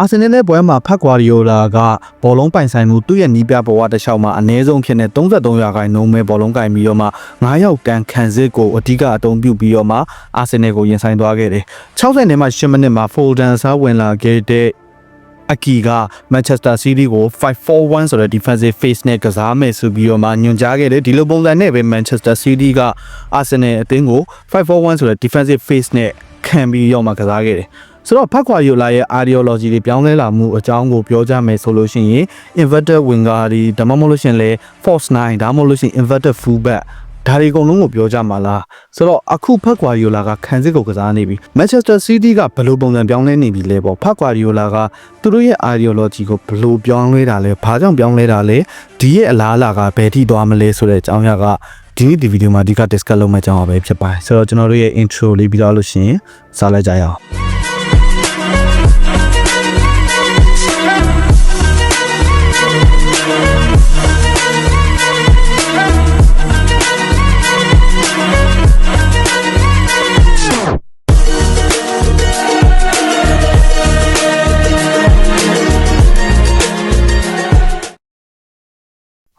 အာဆင်နယ်နဲ့ပွဲမှာဖက်ကွာရီယိုလာကဘောလုံးပိုင်ဆိုင်မှုသူ့ရဲ့နီးပြဘဝတစ်လျှောက်မှာအနည်းဆုံးဖြစ်နေ33ရာခိုင်နှုန်းပဲဘောလုံးကင်ပြီးတော့မှ9ယောက်တန်းခံစစ်ကိုအဓိကအတုံးပြုပြီးတော့မှအာဆင်နယ်ကိုရင်ဆိုင်သွားခဲ့တယ်60နဲ့မှ10မိနစ်မှာ Foden စားဝင်လာခဲ့တဲ့အကီက Manchester City ကို5-4-1ဆိုတဲ့ defensive phase နဲ့ကစားမယ်ဆိုပြီးတော့မှညွှန်ကြားခဲ့တယ်ဒီလိုပုံစံနဲ့ပဲ Manchester City က Arsenal အသင်းကို5-4-1ဆိုတဲ့ defensive phase နဲ့ခံပြီးတော့မှကစားခဲ့တယ် ဆိုတော့ဖက်ခွာယိုလာရဲ့ ideology တွေပြောင်းလဲလာမှုအကြောင်းကိုပြောကြမယ်ဆိုလို့ရှိရင် inverted winger တွေဒါမှမဟုတ်လို့ရှိရင်လေ false 9ဒါမှမဟုတ်လို့ရှိရင် inverted fullback ဒါတွေအကုန်လုံးကိုပြောကြမှာလားဆိုတော့အခုဖက်ကွာရီယိုလာကခံစစ်ကိုကစားနေပြီ Manchester City ကဘယ်လိုပုံစံပြောင်းလဲနေပြီလဲပေါ့ဖက်ကွာရီယိုလာကသူတို့ရဲ့ ideology ကိုဘယ်လိုပြောင်းလဲတာလဲဘာကြောင့်ပြောင်းလဲတာလဲဒီရဲ့အလားအလာကဘယ်ထိသွားမလဲဆိုတဲ့အကြောင်းအရာကဒီနေ့ဒီဗီဒီယိုမှာအဓိက discuss လုပ်မယ့်အကြောင်းအရာပဲဖြစ်ပါတယ်ဆိုတော့ကျွန်တော်တို့ရဲ့ intro လေးပြီးတော့လို့ရှိရင်စလိုက်ကြရအောင်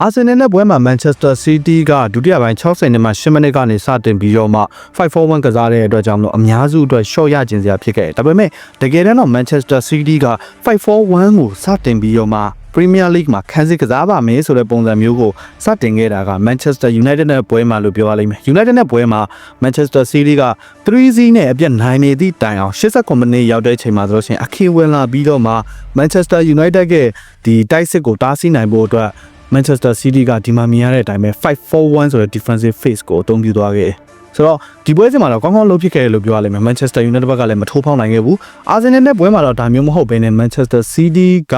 အာဆင်နယ်နဲ့ပွဲမှာ Manchester City ကဒုတိယပိုင်း60နဲ့မှ10မိနစ်ကနေစတင်ပြီးတော့မှ5-4-1ကစားတဲ့အတွက်ကြောင့်မလို့အများစုအတွက် short ရကျင်စရာဖြစ်ခဲ့တယ်။ဒါပေမဲ့တကယ်တမ်းတော့ Manchester City က5-4-1ကိုစတင်ပြီးတော့မှ Premier League မှာခန်းစစ်ကစားပါမယ်ဆိုတဲ့ပုံစံမျိုးကိုစတင်ခဲ့တာက Manchester United နဲ့ပွဲမှာလို့ပြောရလိမ့်မယ်။ United နဲ့ပွဲမှာ Manchester City က3-0နဲ့အပြတ်နိုင်နေသည့်တိုင်အောင်89မိနစ်ရောက်တဲ့အချိန်မှာဆိုလို့ရှိရင်အခင်းဝင်လာပြီးတော့မှ Manchester United ရဲ့ဒီတိုက်စစ်ကိုတားဆီးနိုင်ဖို့အတွက် Manchester City ကဒီမှာမြင်ရတဲ့အတိုင်းပဲ5-4-1ဆိုတဲ့ defensive phase ကိုအသုံးပြုသွားခဲ့တယ်။ဆိုတော့ဒီပွဲစဉ်မှာတော့ကောင်းကောင်းလုပ်ဖြစ်ခဲ့တယ်လို့ပြောရလိမ့်မယ်။ Manchester United ဘက်ကလည်းမထိုးဖောက်နိုင်ခဲ့ဘူး။ Arsenal နဲ့ပွဲမှာတော့ဒါမျိုးမဟုတ်ဘဲနဲ့ Manchester City က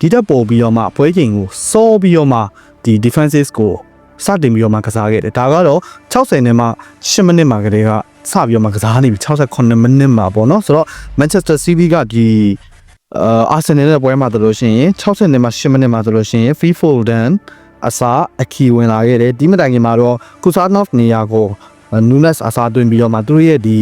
ဒီတက်ပို့ပြီးတော့မှပွဲချိန်ကိုစောပြီးတော့မှဒီ defensive ကိုစတင်ပြီးတော့မှကစားခဲ့တယ်။ဒါကတော့60နဲ့မှ10မိနစ်မှာကလေးကစပြီးတော့မှကစားနေပြီ68မိနစ်မှာပေါ့နော်။ဆိုတော့ Manchester City ကဒီ အာအာဆင်နယ်ရဲ့ပွဲမှာဆိုလို့ရှိရင်60နဲ့မှ10မိနစ်မှာဆိုလို့ရှိရင် Phil Foden အစားအခီဝင်လာခဲ့တယ်ဒီမတိုင်ခင်မှာတော့ Kusanov နေရာကို Nunes အစားသွင်းပြီးတော့မှသူတို့ရဲ့ဒီ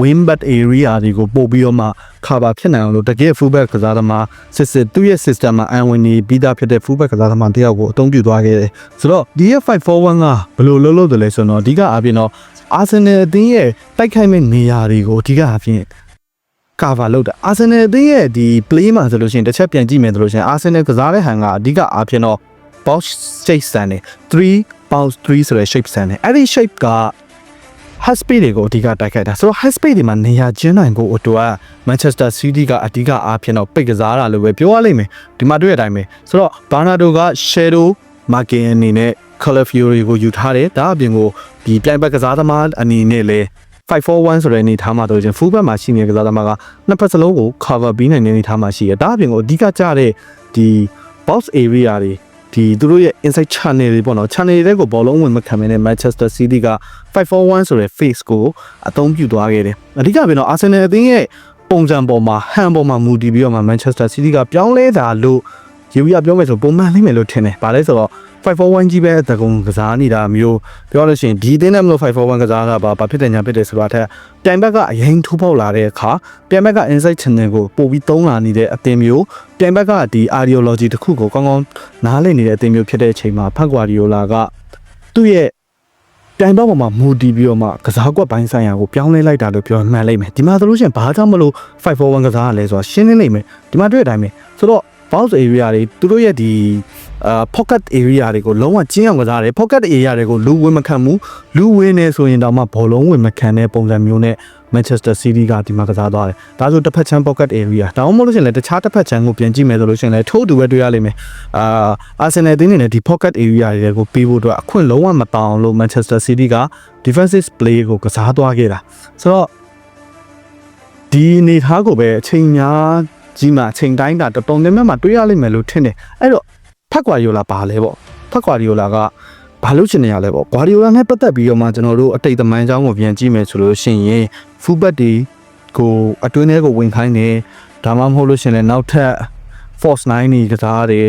wing back area တွေကိုပို့ပြီးတော့မှ cover ဖြစ်နိုင်အောင်လို့တကယ် fullback ကစားသမားစစ်စစ်သူ့ရဲ့ system မှာအန်ဝင်နေပြီးသားဖြစ်တဲ့ fullback ကစားသမားတယောက်ကိုအသုံးပြုသွားခဲ့တယ်ဆိုတော့ဒီရဲ့541ကဘယ်လိုလုပ်လို့တယ်လဲဆိုတော့အဓိကအပြင်တော့ Arsenal အသင်းရဲ့တိုက်ခိုက်မဲ့နေရာတွေကိုအဓိကအပြင် cover လုပ်တာအာဆင်နယ်အသင်းရဲ့ဒီ play မှာဆိုလို့ရှိရင်တစ်ချက်ပြန်ကြည့်မယ်ဆိုလို့ရှိရင်အာဆင်နယ်ကစားတဲ့ဟန်ကအဓိကအားဖြင့်တော့ box shape ဆန်တယ်3 box 3ဆိုတဲ့ shape ဆန်တယ်အဲ့ဒီ shape က high speed တွေကိုအဓိကတိုက်ခိုက်တာဆိုတော့ high speed တွေမှာနေရာကျင်းနိုင်ဖို့အတွက် Manchester City ကအဓိကအားဖြင့်တော့ပိတ်ကစားတာလို့ပဲပြောရလိမ့်မယ်ဒီမှာတွေ့ရတဲ့အတိုင်းပဲဆိုတော့ Bernardo က shadow marking အနေနဲ့ color fury ကိုယူထားတယ်ဒါအပြင်ကိုဒီပြိုင်ဘက်ကစားသမားအနေနဲ့လည်း 541ဆိုတဲ့အနေထားမှာတော့ကျင် full back မှာရှိနေတဲ့ကစားသမားကနှစ်ဖက်စလုံးကို cover ပြီးနိုင်တဲ့အနေထားမှာရှိတယ်ဒါအပြင်ကိုအဓိကကျတဲ့ဒီ box area တွေဒီသူတို့ရဲ့ inside channel တွေပေါ့နော် channel တွေကိုဘောလုံးဝင်မခံမနဲ့ Manchester City က541ဆိုတဲ့ face ကိုအသုံးပြုသွားခဲ့တယ်အဓိကပြင်တော့ Arsenal အသင်းရဲ့ပုံစံပေါ်မှာဟန်ပေါ်မှာမူတည်ပြီးတော့မှ Manchester City ကပြောင်းလဲတာလို့ ရေဦးရပြောမယ်ဆိုပုံမှန်လိမ့်မယ်လို့ထင်တယ်ဗါလဲဆိုတော့541ကြီးပဲတကုံကစားနေတာမျိုးပြောလို့ရှိရင်ဒီအသင်းနဲ့မလို့541ကစားတာပါဘာဖြစ်တယ်ညာဖြစ်တယ်ဆိုတာထက်ပြိုင်ဘက်ကအရင်ထိုးပေါက်လာတဲ့အခါပြိုင်ဘက်က inside channel ကိုပို့ပြီးသုံးလာနေတဲ့အသင်းမျိုးပြိုင်ဘက်ကဒီ ideology တစ်ခုကိုကောင်းကောင်းနားလည်နေတဲ့အသင်းမျိုးဖြစ်တဲ့အချိန်မှာဖက်ကွာဒီယိုလာကသူ့ရဲ့ပြိုင်ဘက်ပေါ်မှာမူတည်ပြီးတော့မှကစားကွက်ပိုင်းဆိုင်ရာကိုပြောင်းလဲလိုက်တာလို့ပြောမှန်လိမ့်မယ်ဒီမှာဆိုလို့ရှိရင်ဘာကြောင့်မလို့541ကစားရလဲဆိုတာရှင်းနေလိမ့်မယ်ဒီမှာတွေ့တဲ့အတိုင်းပဲဆိုတော့ box area တွေသူတို့ရဲ့ဒီအာ pocket area တွေကိုလုံးဝကျင်းအောင်ကစားတယ် pocket area တွေကိုလူဝင်မခံဘူးလူဝင်နေဆိုရင်တော့မှဘောလုံးဝင်မခံတဲ့ပုံစံမျိုးနဲ့ Manchester City ကဒီမှာကစားသွားတယ်ဒါဆိုတစ်ဖက်ချမ်း pocket area ဒါမှမဟုတ်လို့ရှိရင်လည်းတခြားတစ်ဖက်ချမ်းကိုပြန်ကြည့်မယ်ဆိုလို့ရှိရင်လည်းထိုးတူပဲတွေ့ရလိမ့်မယ်အာ Arsenal တင်းနေနဲ့ဒီ pocket area တွေကိုပေးဖို့အတွက်အခွင့်လုံးဝမတောင်းလို့ Manchester City က defensive play ကိုကစားသွားခဲ့တာဆိုတော့ဒီအနေထားကိုပဲအချိန်များ ကြီးမှာအချိန်တိုင်းတာတော်တော်များများမှာတွေ့ရလိမ့်မယ်လို့ထင်တယ်အဲ့တော့ဖက်ကွာရီယိုလာပါလဲပေါ့ဖက်ကွာရီယိုလာကဘာလို့ချင်နေရလဲပေါ့ဂွာဒီယိုလာနဲ့ပတ်သက်ပြီးတော့မှကျွန်တော်တို့အတိတ်သမိုင်းကြောင်းကိုပြန်ကြည့်မယ်ဆိုလို့ရှိရင်ဖူဘတ်ဒီကိုအတွင်းထဲကိုဝင်ခိုင်းတယ်ဒါမှမဟုတ်လို့ရှိရင်လည်းနောက်ထပ် force 9နေကစားတယ်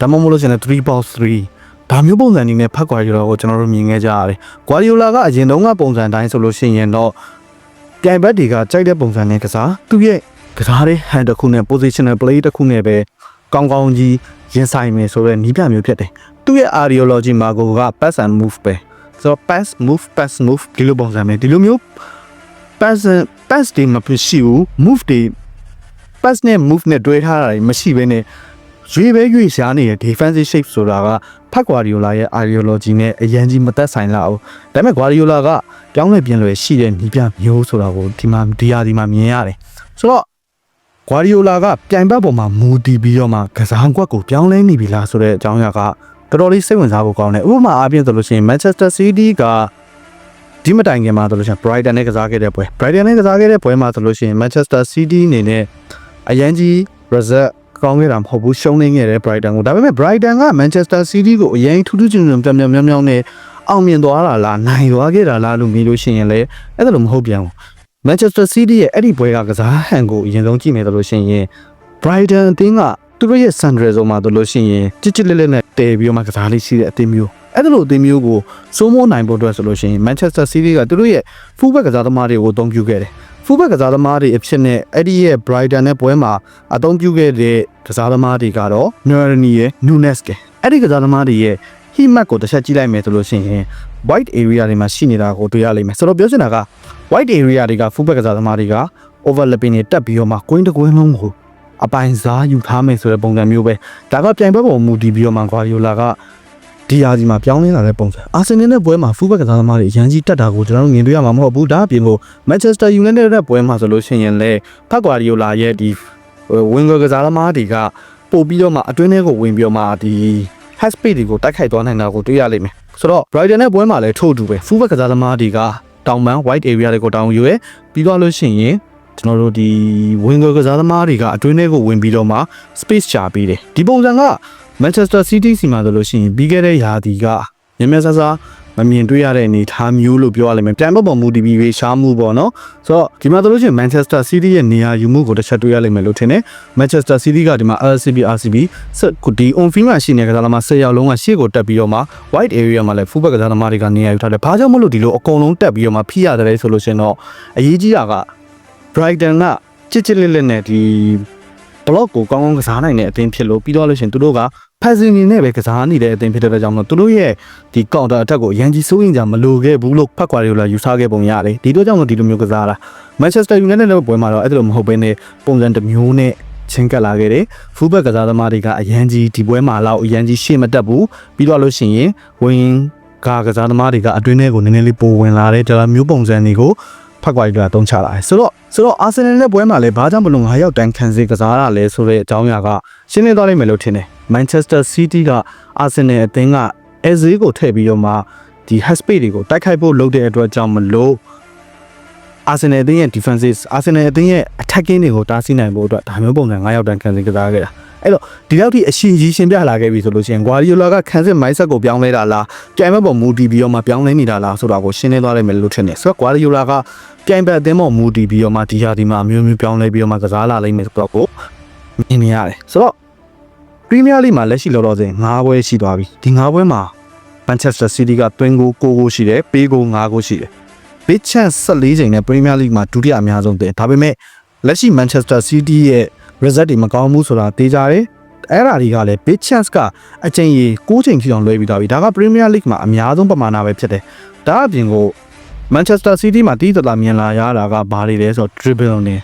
ဒါမှမဟုတ်လို့ရှိရင်လည်း3 box 3ဒါမျိုးပုံစံနေနဲ့ဖက်ကွာရီယိုလာကိုကျွန်တော်တို့မြင်ခဲ့ကြရတယ်ဂွာဒီယိုလာကအရင်တုန်းကပုံစံတိုင်းဆိုလို့ရှိရင်တော့ပြိုင်ဘက်တွေကကြိုက်တဲ့ပုံစံနဲ့ကစားသူရဲ့ ကစားတဲ့ hand တစ်ခုနဲ့ positional play တစ်ခုနဲ့ပဲကောင်းကောင်းကြီးရင်ဆိုင်မယ်ဆိုတော့နီးပြမျိုးဖြစ်တယ်သူ့ရဲ့ ideology မှာကိုက pass and move ပဲဆိုတော့ pass move pass move ဒီလိုပုံစံမျိုးဒီလိုမျိုး pass pass တွေမဖြစ်ရှိဘူး move တွေ pass နဲ့ move နဲ့တွဲထားတာတွေမရှိဘဲနဲ့ရွေပဲရွေရှားနေတဲ့ defensive shape ဆိုတာကဖက်ကွာဒီယိုလာရဲ့ ideology နဲ့အရင်ကြီးမသက်ဆိုင်လာဘူးဒါပေမဲ့ Guardiola ကပြောင်းလဲပြင်လွယ်ရှိတဲ့နီးပြမျိုးဆိုတာကိုဒီမှာဒီဟာဒီမှာမြင်ရတယ်ဆိုတော့ Guardiola ကပြိုင်ဘက်ပေါ်မှာမူတည်ပြီးတော့မှကစားကွက်ကိုပြောင်းလဲနေပြီလားဆိုတဲ့အကြောင်းအရာကတော်တော်လေးစိတ်ဝင်စားဖို့ကောင်းတယ်ဥပမာအားဖြင့်ဆိုလို့ရှိရင် Manchester City ကဒီမတိုင်ခင်မှာဆိုလို့ရှိရင် Brighton နဲ့ကစားခဲ့တဲ့ပွဲ Brighton နဲ့ကစားခဲ့တဲ့ပွဲမှာဆိုလို့ရှိရင် Manchester City အနေနဲ့အရန်ကြီး result ကောင်းခဲ့တာမဟုတ်ဘူးရှုံးနေခဲ့တဲ့ Brighton ကိုဒါပေမဲ့ Brighton က Manchester City ကိုအရင်ထူးထူးချွန်ချွန်ပြောင်ပြောင်မြောင်မြောင်နဲ့အောင်မြင်သွားတာလားနိုင်သွားခဲ့တာလားလို့မြင်လို့ရှိရင်လည်းအဲ့ဒါလိုမဟုတ်ပြန်ဘူး Manchester City ရဲ့အဲ့ဒီပွဲကကစားဟန်ကိုအရင်ဆုံးကြည့်မယ်ဆိုလို့ရှိရင် Brighton အသင်းကသူတို့ရဲ့ Sandra ဆိုမှာဆိုလို့ရှိရင်ချစ်ချစ်လက်လက်နဲ့တည်ပြီးတော့မှကစားလေးရှိတဲ့အသင်းမျိုးအဲ့ဒါလိုအသင်းမျိုးကိုစိုးမိုးနိုင်ဖို့အတွက်ဆိုလို့ရှိရင် Manchester City ကသူတို့ရဲ့ fullback ကစားသမားတွေကိုအသုံးပြုခဲ့တယ် fullback ကစားသမားတွေအဖြစ်နဲ့အဲ့ဒီရဲ့ Brighton နဲ့ပွဲမှာအသုံးပြုခဲ့တဲ့ကစားသမားတွေကတော့ Nani ရဲ့ Nunes ကအဲ့ဒီကစားသမားတွေရဲ့ heat map ကိုတစ်ချက်ကြည့်လိုက်မယ်ဆိုလို့ရှိရင် white area တွေမှာရှိနေတာကိုတွေ့ရလိမ့်မယ်ဆိုတော့ပြောချင်တာက white area တွေက fullback ကစားသမားတွေက overlapping တွေတက်ပြီးတော့မှ coin တစ်ကွင်းလုံးကိုအပိုင်စားယူထားမယ်ဆိုတဲ့ပုံစံမျိုးပဲဒါကပြိုင်ပွဲပေါ်မူတည်ပြီးတော့မှ Guardiola ကဒီယာဒီမှာပြောင်းလဲလာတဲ့ပုံစံအာဆင်နယ်နဲ့ပွဲမှာ fullback ကစားသမားတွေအရန်ကြီးတက်တာကိုကျွန်တော်တို့မြင်တွေ့ရမှာမဟုတ်ဘူးဒါအပြင်ကို Manchester United နဲ့ပွဲမှာဆိုလို့ရှိရင်လည်းဖက် Guardiola ရဲ့ဒီဝင်ကစားသမားတွေကပို့ပြီးတော့မှအတွင်းထဲကိုဝင်ပြီးတော့မှဒီ hash speed တွေကိုတိုက်ခိုက်သွားနိုင်တာကိုတွေ့ရလိမ့်မယ်ဆိုတော့ Brighton နဲ့ပွဲမှာလည်းထို့အတူပဲ fullback ကစားသမားတွေကတောင်ပန်း white area တွေကိုတောင်ယူရဲပြီးတော့လို့ရှိရင်ကျွန်တော်တို့ဒီ winger ကစားသမားတွေကအတွင်းထဲကိုဝင်ပြီးတော့မှ space ချပေးတယ်ဒီပုံစံက Manchester City စီမှာဆိုလို့ရှိရင်ပြီးခဲ့တဲ့ရာသီကမြင်မြဆဆ မမြင်တွေ့ရတဲ့အနေအထားမျိုးလို့ပြောရလိမ့်မယ်ပြန်ပေါ်ပေါ်မူတည်ပြီးရေးရှားမှုပေါ့နော်ဆိုတော့ဒီမှာဆိုလို့ရှိရင် Manchester City ရဲ့နေရာယူမှုကိုတစ်ချက်တွေ့ရလိမ့်မယ်လို့ထင်တယ် Manchester City ကဒီမှာ RCB RCB ဆက်ဒီ on field မှာရှိနေတဲ့ကစားသမား10ယောက်လုံးကရှေ့ကိုတက်ပြီးတော့မှ white area မှာလည်း fullback ကစားသမားတွေကနေရာယူထားတယ်ဘာကြောင့်မလို့ဒီလိုအကုန်လုံးတက်ပြီးတော့မှဖိရတယ်ဆိုလို့ရှိရင်တော့အရေးကြီးတာက Brighton ကချစ်ချစ်လေးလေးနဲ့ဒီ block ကိုကောင်းကောင်းကစားနိုင်တဲ့အသင်းဖြစ်လို့ပြီးတော့လို့ရှိရင်သူတို့ကဖက်စင်နေနဲ့ပဲကစားနေတဲ့အသင်းဖြစ်တဲ့ကြောင့်တော့သူတို့ရဲ့ဒီ counter attack ကိုရန်ကြီးစိုးရင်ကြမလိုခဲ့ဘူးလို့ဖက်ကွာရီလာယူဆခဲ့ပုံရတယ်ဒီတော့ကြောင့်လို့ဒီလိုမျိုးကစားတာ Manchester United နဲ့ပွဲမှာတော့အဲ့ဒါလိုမဟုတ်ဘဲနဲ့ပုံစံတစ်မျိုးနဲ့ချင်းကပ်လာခဲ့တယ်ဖူးဘက်ကစားသမားတွေကအရန်ကြီးဒီပွဲမှာတော့အရန်ကြီးရှေ့မတက်ဘူးပြီးတော့လို့ရှိရင်ဝင်ကကစားသမားတွေကအတွင်းထဲကိုနည်းနည်းလေးပိုဝင်လာတဲ့ဒါမျိုးပုံစံတွေကိုဖက်ကွာရီလာတုံးချလာတယ်ဆိုတော့ဆိုတော့အာဆင်နယ်နဲ့ပွဲမှာလည်းဘာကြောင့်မလို့9ရောက်တန်းခံစစ်ကစားရလဲဆိုတဲ့အကြောင်းအရာကရှင်းလင်းသွားလိမ့်မယ်လို့ထင်တယ် မန်ချက်စတာစီးတီးကအာဆင်နယ်အသင်းကအဲဇေးကိုထည့်ပြီးတော့မှဒီ head space တွေကိုတိုက်ခိုက်ဖို့လုပ်တဲ့အတွက်ကြောင့်မလို့အာဆင်နယ်အသင်းရဲ့ defenses အာဆင်နယ်အသင်းရဲ့ attacking တွေကိုတားဆီးနိုင်ဖို့အတွက်ဒါမျိုးပုံစံ9ရောက်တန်းခံစစ်ကစားခဲ့တာအဲ့တော့ဒီလောက်ထိအရှိကြီးရှင်းပြလာခဲ့ပြီဆိုလို့ရှိရင် Guardiola ကခံစစ် mindset ကိုပြောင်းလဲတာလားပြိုင်ဘက်ပေါ်မူတည်ပြီးတော့မှပြောင်းလဲနေတာလားဆိုတာကိုရှင်းလင်းသွားလိမ့်မယ်လို့ထင်တယ်ဆိုတော့ Guardiola ကပြိုင်ဘက်အသင်းပေါ်မူတည်ပြီးတော့မှဒီဟာဒီမှာအမျိုးမျိုးပြောင်းလဲပြီးတော့မှကစားလာလိမ့်မယ်ဆိုတော့ကိုမြင်နေရတယ်ဆိုတော့ Premier League မှာလက်ရှိလောလောဆယ်9ပွဲရှိသွားပြီဒီ9ပွဲမှာ Manchester City ကတွင်းကို9ဂိုးရှိတယ်ပေးဂိုး9ဂိုးရှိတယ် Big Chance 14ချိန်နဲ့ Premier League မှာဒုတိယအများဆုံးတင်ဒါပေမဲ့လက်ရှိ Manchester City ရဲ့ result တွေမကောင်းဘူးဆိုတာသိကြတယ်အဲ့ဓာတွေကလည်း Big Chance ကအချိန်ကြီး6ချိန်ထိအောင်လွှဲပြီးသွားပြီဒါက Premier League မှာအများဆုံးပမာဏပဲဖြစ်တယ်ဒါအပြင်ကို Manchester City မှာတီးတလာမြင်လာရတာကဘာတွေလဲဆိုတော့ dribble နဲ့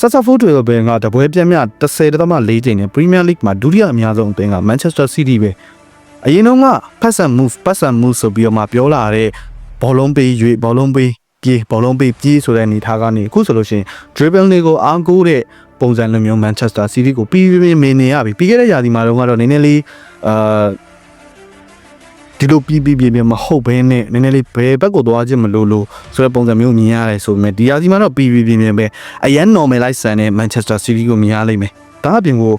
ဆက်ဆက်ဖို့တွေပဲငါတပွဲပြတ်မြ30.4ချိန်နဲ့ Premier League မှာဒုတိယအများဆုံးအသင်းက Manchester City ပဲအရင်တော့က pass and move pass and move ဆိုပြီးတော့မှပြောလာတဲ့ဘောလုံးပေးရွေဘောလုံးပေးပြေးဘောလုံးပေးပြေးဆိုတဲ့အနေထားကနေအခုဆိုလို့ရှိရင် dribble တွေကိုအားကိုးတဲ့ပုံစံလိုမျိုး Manchester City ကိုပြီးပြီးမင်းနေရပြီပြီးခဲ့တဲ့ရာသီမှာတော့ကတော့နည်းနည်းလေးအာ ဒီလိုပြီးပြီးပြပြမဟုတ်ဘဲနဲ့နည်းနည်းလေးဘယ်ဘက်ကိုသွားခြင်းမလို့လို့ဆိုတဲ့ပုံစံမျိုးမြင်ရတယ်ဆိုပေမဲ့ဒီရာသီမှာတော့ပြီးပြီးပြပြပဲအရန် normalize ဆန်တဲ့ Manchester City ကိုမြင်ရလိမ့်မယ်ဒါအပြင်ကို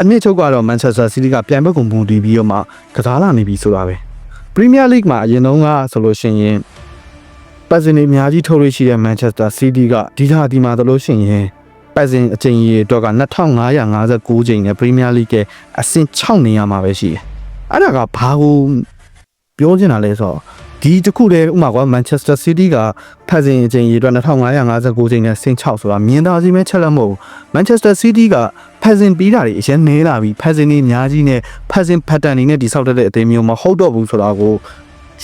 အမြင့်ချုပ်ကတော့ Manchester City ကပြန်ဘက်ကိုမူတည်ပြီးတော့မှကစားလာနေပြီဆိုတာပဲ Premier League မှာအရင်တုန်းကဆိုလို့ရှိရင်ပတ်စင်တွေအများကြီးထုတ်ရရှိတဲ့ Manchester City ကဒီဟာဒီမှာသလို့ရှိရင်ပတ်စင်အချိန်ကြီးအတွက်က2559ချိန်နဲ့ Premier League ရဲ့အဆင့်6နေရာမှာပဲရှိတယ်။အဲ့ဒါကဘာကို ပြောချင်တာလဲဆိုတော့ဒီတစ်ခုတည်းဥပမာကွာ Manchester City ကဖက်စင်အချိန်ရေအတွက်2559ချိန်နဲ့ဆင်း6ဆိုတာမြင်သာစီမဲ့ချက်လက်မဟုတ်ဘူး Manchester City ကဖက်စင်ပြီးတာတွေအရင်နေလာပြီဖက်စင်တွေအများကြီးနဲ့ဖက်စင် pattern တွေနဲ့ဒီဆောက်တဲ့အသေးမျိုးမဟုတ်တော့ဘူးဆိုတာကို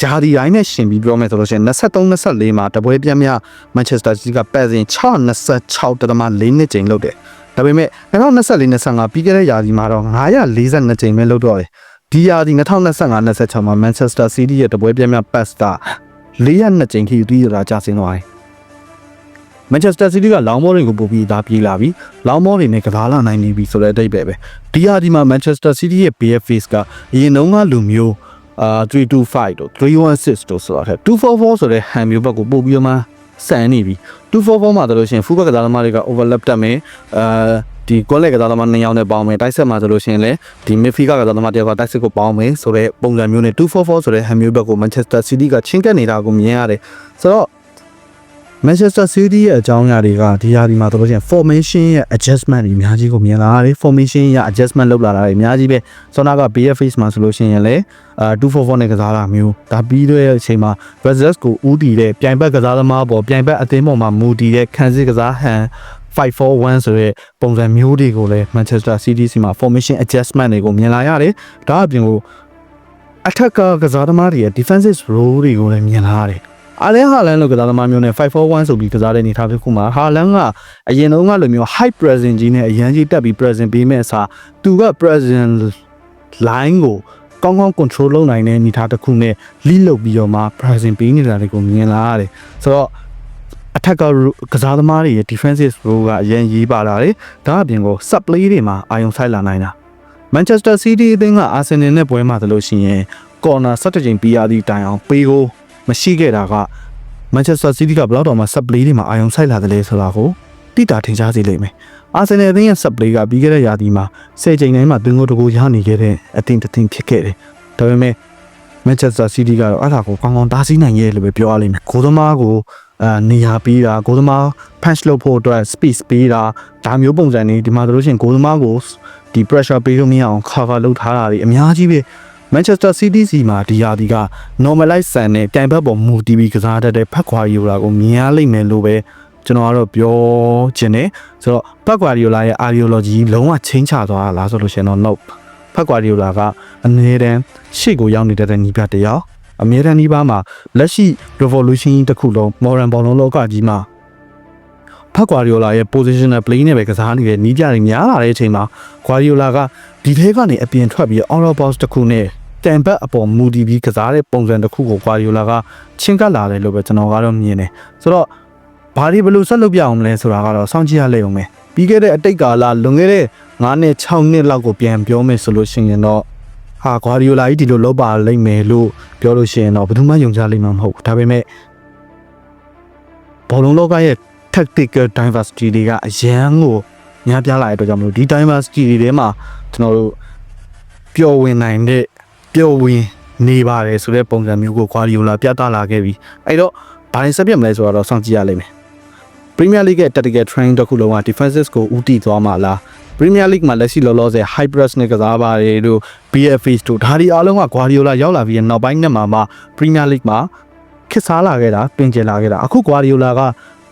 ယာဒီတိုင်းနဲ့ရှင်ပြီးပြောမယ်ဆိုလို့ရှိရင်23 24မှာတပွဲပြတ်မြ Manchester City ကပတ်စင်626တရမ4နှစ်ချိန်လုပ်တယ်ဒါပေမဲ့2024 25ပြီးခဲ့တဲ့ယာဒီမှာတော့942ချိန်ပဲလုပ်တော့တယ် ဒီယာဒီ2025 26မှာ Manchester City ရဲ့တပွဲပြတ်မြ pass က402ချိန်ထိပြီးရတာကြာစင်သွားတယ် Manchester City ကလောင်းမောတွေကိုပို့ပြီးသားပြေးလာပြီးလောင်းမောတွေနဲ့ကစားလာနိုင်နေပြီဆိုတဲ့အတိတ်ပဲပဲဒီဟာဒီမှာ Manchester City ရဲ့ BFAce ကအရင်တုန်းကလူမျိုးအာ325တို့316တို့ဆိုတာထက်244ဆိုတဲ့ဟန်မျိုးဘက်ကိုပို့ပြီးတော့မှစံနေပြီ244မှာဆိုလို့ရှိရင် fullback ကစားသမားတွေက overlap တက်မယ်အာ ဒီကွက်လက်ကစားသမားနှစ်ယောက်နဲ့ပေါင်းမယ်တိုက်ဆက်မှာဆိုလို့ရှိရင်လည်းဒီ midfield ကစားသမားတစ်ယောက်ကတိုက်ဆက်ကိုပေါင်းမယ်ဆိုတဲ့ပုံစံမျိုးနဲ့244ဆိုတဲ့ဟန်မျိုးဘက်ကို Manchester City ကချင်းကပ်နေတာကိုမြင်ရတယ်ဆိုတော့ Manchester City ရဲ့အကြောင်းအရာတွေကဒီဟာဒီမှာတို့လို့ရှိရင် formation ရဲ့ adjustment တွေအများကြီးကိုမြင်လာရတယ် formation ရဲ့ adjustment လုပ်လာတာတွေအများကြီးပဲဆောနာက BFAce မှာဆိုလို့ရှိရင်လည်းအာ244နဲ့ကစားတာမျိုးဒါပြီးတဲ့အချိန်မှာ Brazil ကိုဦးတည်တဲ့ပြိုင်ဘက်ကစားသမားပေါ်ပြိုင်ဘက်အသင်းပေါ်မှာမူတည်တဲ့ခံစစ်ကစားဟန် 541ဆိုတဲ့ပုံစံမျိုးတွေကိုလည်း Manchester City စီမှာ formation adjustment တွေကိုမြင်လာရတယ်ဒါအပြင်ကို attacker ကစားသမားတွေရဲ့ defensive role တွေကိုလည်းမြင်လာရတယ်အာလန်ဟာလန်လို့ကစားသမားမျိုးနဲ့541ဆိုပြီးကစားတဲ့အနေအထားတစ်ခုမှာဟာလန်ကအရင်တုန်းကလိုမျိုး high present ကြီးနဲ့အရန်ကြီးတက်ပြီး present ပေးမဲ့အစားသူက present line ကိုကောင်းကောင်း control လုပ်နိုင်တဲ့အနေအထားတစ်ခုနဲ့ lead လုပ်ပြီးတော့မှ present ပေးနေတာတွေကိုမြင်လာရတယ်ဆိုတော့ attacker ကစားသမားတွေရဲ့ defensive role ကအရင်ရေးပါလာတယ်ဒါအပြင်ကို sub play တွေမှာအာရုံစိုက်လာနိုင်တာ Manchester City အသင်းက Arsenal နဲ့ပွဲမှာဆိုလို့ရှိရင် corner 17ချိန်ပေးရသည့်တိုင်အောင်ပေးကိုမရှိခဲ့တာက Manchester City ကဘလောက်တော့မှ sub play တွေမှာအာရုံစိုက်လာတယ်လေဆိုတာကိုတိတာထင်ရှားစေလိမ့်မယ်။ Arsenal အသင်းရဲ့ sub play ကပြီးခဲ့တဲ့ရာသီမှာ10ချိန်တိုင်းမှာသွင်းကိုတကူရနေခဲ့တဲ့အသင်းတစ်သင်းဖြစ်ခဲ့တယ်။ဒါပေမဲ့ Manchester City ကတော့အဲ့ဒါကိုကောင်းကောင်းတားဆီးနိုင်ရဲ့လို့ပဲပြောရလိမ့်မယ်။ဂိုးသမားကို အာနေရာပေးတာဂိုးသမား punch လုပ်ဖို့အတွက် space ပေးတာဒါမျိုးပုံစံတွေဒီမှာဆိုလို့ရှိရင်ဂိုးသမားကိုဒီ pressure ပေးလို့မရအောင် cover လုပ်ထားတာတွေအများကြီးပဲ Manchester City စီမှာဒီယာဒီက normalize ဆန်နဲ့ပြိုင်ဘက်ပေါ်မူတည်ပြီးကစားတတ်တဲ့ဖက်ခွာရီယိုလာကိုမြင်ရလိမ့်မယ်လို့ပဲကျွန်တော်ကတော့ပြောချင်တယ်ဆိုတော့ဖက်ခွာရီယိုလာရဲ့ ideology လုံးဝချင်းချသွားတာလားဆိုလို့ရှိရင်တော့ nope ဖက်ခွာရီယိုလာကအနည်းတမ်းရှေ့ကိုရောက်နေတဲ့ညီပြတစ်ယောက် အမြဲတမ်းဒီပါမှာလက်ရှိ revolution ကြီးတစ်ခုလုံး modern ဘောလုံးလောကကြီးမှာဖက်ကွာရီယိုလာရဲ့ positional play နဲ့ပဲကစားနေတဲ့နီးပြတွေများလာတဲ့အချိန်မှာကွာရီယိုလာကဒီထဲကနေအပြင်ထွက်ပြီး out of box တစ်ခုနဲ့တန်ဘက်အပေါ်မူတည်ပြီးကစားတဲ့ပုံစံတစ်ခုကိုကွာရီယိုလာကချင်းကပ်လာတယ်လို့ပဲကျွန်တော်ကတော့မြင်တယ်ဆိုတော့ဘာတွေဘယ်လိုဆက်လုပ်ပြအောင်မလဲဆိုတာကတော့စောင့်ကြည့်ရလိမ့်အောင်ပဲပြီးခဲ့တဲ့အတိတ်ကာလလွန်ခဲ့တဲ့9နှစ်6နှစ်လောက်ကိုပြန်ပြောမယ်ဆိုလို့ရှိရင်တော့ ဟာကွာရီယိုလာကြီးဒီလိုလုပ်ပါလိမ့်မယ်လို့ပြောလို့ရှိရင်တော့ဘယ်သူမှယုံကြလိမ့်မှာမဟုတ်ဘူးဒါပေမဲ့ဘောလုံးလောကရဲ့ tactical diversity တွေကအရန်ကိုများပြားလာတဲ့အတွက်ကြောင့်မလို့ဒီ diversity တွေထဲမှာကျွန်တော်တို့ပျော်ဝင်နိုင်တဲ့ပျော်ဝင်နေပါတယ်ဆိုတဲ့ပုံစံမျိုးကို Guardiola ပြသလာခဲ့ပြီးအဲ့တော့ဘာရင်ဆက်ပြတ်မလဲဆိုတော့စောင့်ကြည့်ရလိမ့်မယ် Premier League ရဲ့ tactical training တစ်ခုလုံးက defenses ကိုဦးတည်သွားမှာလား Premier League မှာလက်ရှိလောလောဆယ် high press နဲ့ကစားပါတယ်တို့ BFA တို့ဒါဒီအားလုံးက Guardiola ရောက်လာပြီးနောက်ပိုင်းနဲ့မှာမှ Premier League မှာခစ်စားလာခဲ့တာပင်ကျလာခဲ့တာအခု Guardiola က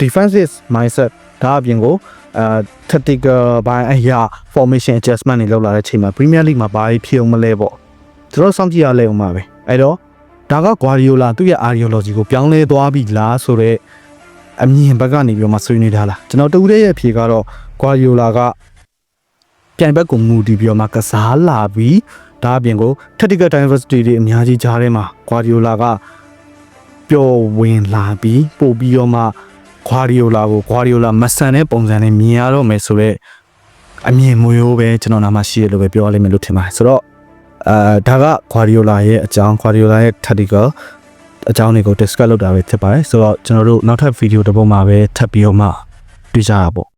defensive mindset ဒါအပြင်ကိုအဲ tactical ဘိုင်းအရာ formation adjustment တွေလုပ်လာတဲ့အချိန်မှာ Premier League မှာဘာဖြစ်အောင်မလဲပေါ့ကျွန်တော်စောင့်ကြည့်ရလဲအောင်ပါပဲအဲ့တော့ဒါက Guardiola သူ့ရဲ့ ideology ကိုပြောင်းလဲသွားပြီလားဆိုတော့အမြင်ဘက်ကနေပြီးတော့မှဆွေးနွေးထားလားကျွန်တော်တူတဲ့ရဲ့အဖြေကတော့ Guardiola က ပြိုင်ဘက်ကိုမူတည်ပြီးတော့မှကစားလာပြီးဒါအပြင်ကို tactical diversity တွေအများကြီးကြားထဲမှာ Guardiola ကပျော်ဝင်လာပြီးပို့ပြီးတော့မှခွာရီယိုလာကိုခွာရီယိုလာမဆန်တဲ့ပုံစံနဲ့မြင်ရတော့မယ်ဆိုတော့အမြင်မျိုးပဲကျွန်တော်နာမရှိရလို့ပဲပြောရလိမ့်မယ်လို့ထင်ပါတယ်ဆိုတော့အာဒါကခွာရီယိုလာရဲ့အကြောင်းခွာရီယိုလာရဲ့ tactical အကြောင်းတွေကို discuss လုပ်တာပဲဖြစ်ပါတယ်ဆိုတော့ကျွန်တော်တို့နောက်ထပ်ဗီဒီယိုတစ်ပုဒ်မှာပဲထပ်ပြီးတော့မှတွေ့ကြရပါ